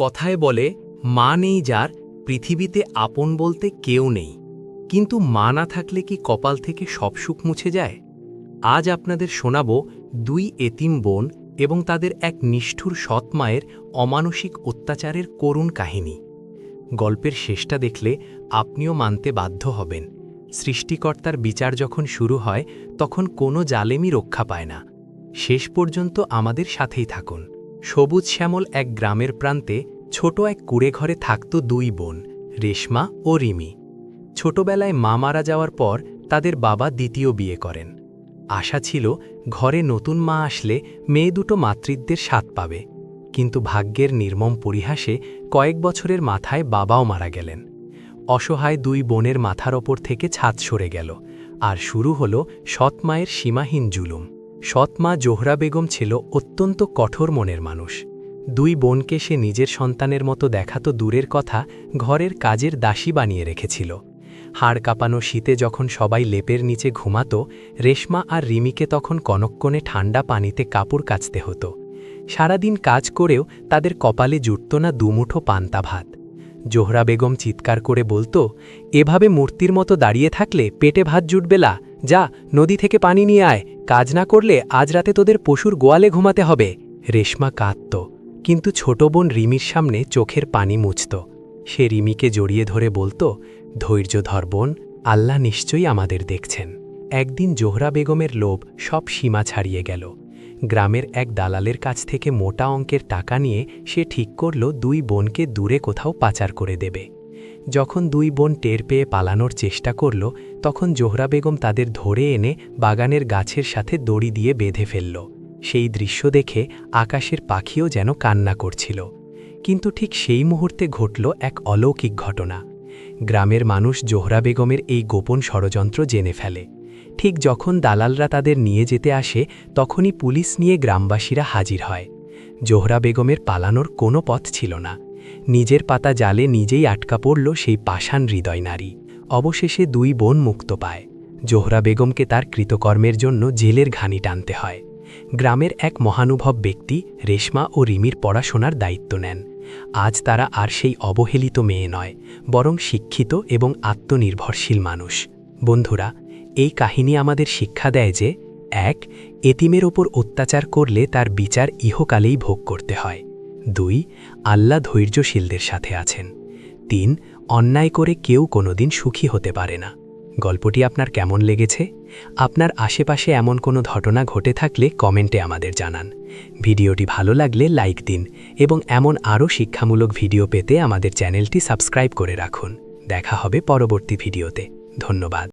কথায় বলে, মা নেই যার, পৃথিবীতে আপন বলতে কেউ নেই। কিন্তু মা না থাকলে কি কপাল থেকে সব সুখ মুছে যায়? আজ আপনাদের শোনাব দুই এতিম বোন এবং তাদের এক নিষ্ঠুর সৎ মায়ের অমানসিক অত্যাচারের করুণ কাহিনী। গল্পের শেষটা দেখলে আপনিও মানতে বাধ্য হবেন। সৃষ্টিকর্তার বিচার যখন শুরু হয়, তখন কোনো জালেমই রক্ষা পায় না। শেষ পর্যন্ত আমাদের সাথেই থাকুন। সবুজ শ্যামল এক গ্রামের প্রান্তে ছোট এক কুড়ে ঘরে থাকত দুই বোন, রেশমা ও রিমি। ছোটবেলায় মা মারা যাওয়ার পর তাদের বাবা দ্বিতীয় বিয়ে করেন। আশা ছিল ঘরে নতুন মা আসলে মেয়ে দুটো মাতৃত্বের স্বাদ পাবে। কিন্তু ভাগ্যের নির্মম পরিহাসে কয়েক বছরের মাথায় বাবাও মারা গেলেন। অসহায় দুই বোনের মাথার ওপর থেকে ছাদ সরে গেল। আর শুরু হল সৎ মায়ের সীমাহীন জুলুম। সৎ মা জোহরা বেগম ছিল অত্যন্ত কঠোর মনের মানুষ। দুই বোনকে সে নিজের সন্তানের মতো দেখাতো দূরের কথা ঘরের কাজের দাসী বানিয়ে রেখেছিল। হাড় কাঁপানো শীতে যখন সবাই লেপের নিচে ঘুমাতো, রেশমা আর রিমিকে তখন কনক্কনে ঠান্ডা পানিতে কাপড় কাচতে হতো। সারাদিন কাজ করেও তাদের কপালে জুটত না দুমুঠো পান্তা ভাত। জোহরা বেগম চিৎকার করে বলতো, এভাবে মূর্তির মতো দাঁড়িয়ে থাকলে পেটে ভাত জুটবেলা যা নদী থেকে পানি নিয়ে আয়। কাজ না করলে আজ রাতে তোদের পশুর গোয়ালে ঘুমাতে হবে। রেশমা কাঁদত, কিন্তু ছোট বোন রিমির সামনে চোখের পানি মুছত। সে রিমিকে জড়িয়ে ধরে বলতো, ধৈর্য ধর বোন, আল্লাহ নিশ্চয়ই আমাদের দেখছেন। একদিন জোহরা বেগমের লোভ সব সীমা ছাড়িয়ে গেল। গ্রামের এক দালালের কাছ থেকে মোটা অঙ্কের টাকা নিয়ে সে ঠিক করল দুই বোনকে দূরে কোথাও পাচার করে দেবে। যখন দুই বোন টের পেয়ে পালানোর চেষ্টা করল, তখন জোহরা বেগম তাদের ধরে এনে বাগানের গাছের সাথে দড়ি দিয়ে বেঁধে ফেলল। সেই দৃশ্য দেখে আকাশের পাখিও যেন কান্না করছিল। কিন্তু ঠিক সেই মুহূর্তে ঘটল এক অলৌকিক ঘটনা। গ্রামের মানুষ জোহরা বেগমের এই গোপন ষড়যন্ত্র জেনে ফেলে। ঠিক যখন দালালরা তাদের নিয়ে যেতে আসে, তখনই পুলিশ নিয়ে গ্রামবাসীরা হাজির হয়। জোহরা বেগমের পালানোর কোনো পথ ছিল না। নিজের পাতা জালে নিজেই আটকা পড়ল সেই পাষাণ হৃদয় নারী। অবশেষে দুই বোন মুক্ত পায়। জোহরা বেগমকে তার কৃতকর্মের জন্য জেলের ঘানি টানতে হয়। গ্রামের এক মহানুভব ব্যক্তি রেশমা ও রিমির পড়াশোনার দায়িত্ব নেন। আজ তারা আর সেই অবহেলিত মেয়ে নয়, বরং শিক্ষিত এবং আত্মনির্ভরশীল মানুষ। বন্ধুরা, এই কাহিনী আমাদের শিক্ষা দেয় যে, এক, এতিমের ওপর অত্যাচার করলে তার বিচার ইহকালেই ভোগ করতে হয়। দুই, আল্লাহ ধৈর্যশীলদের সাথে আছেন। তিন, অন্যায় করে কেউ কোনোদিন সুখী হতে পারে না। গল্পটি আপনার কেমন লেগেছে? আপনার আশেপাশে এমন কোনো ঘটনা ঘটে থাকলে কমেন্টে আমাদের জানান। ভিডিওটি ভালো লাগলে লাইক দিন এবং এমন আরও শিক্ষামূলক ভিডিও পেতে আমাদের চ্যানেলটি সাবস্ক্রাইব করে রাখুন। দেখা হবে পরবর্তী ভিডিওতে। ধন্যবাদ।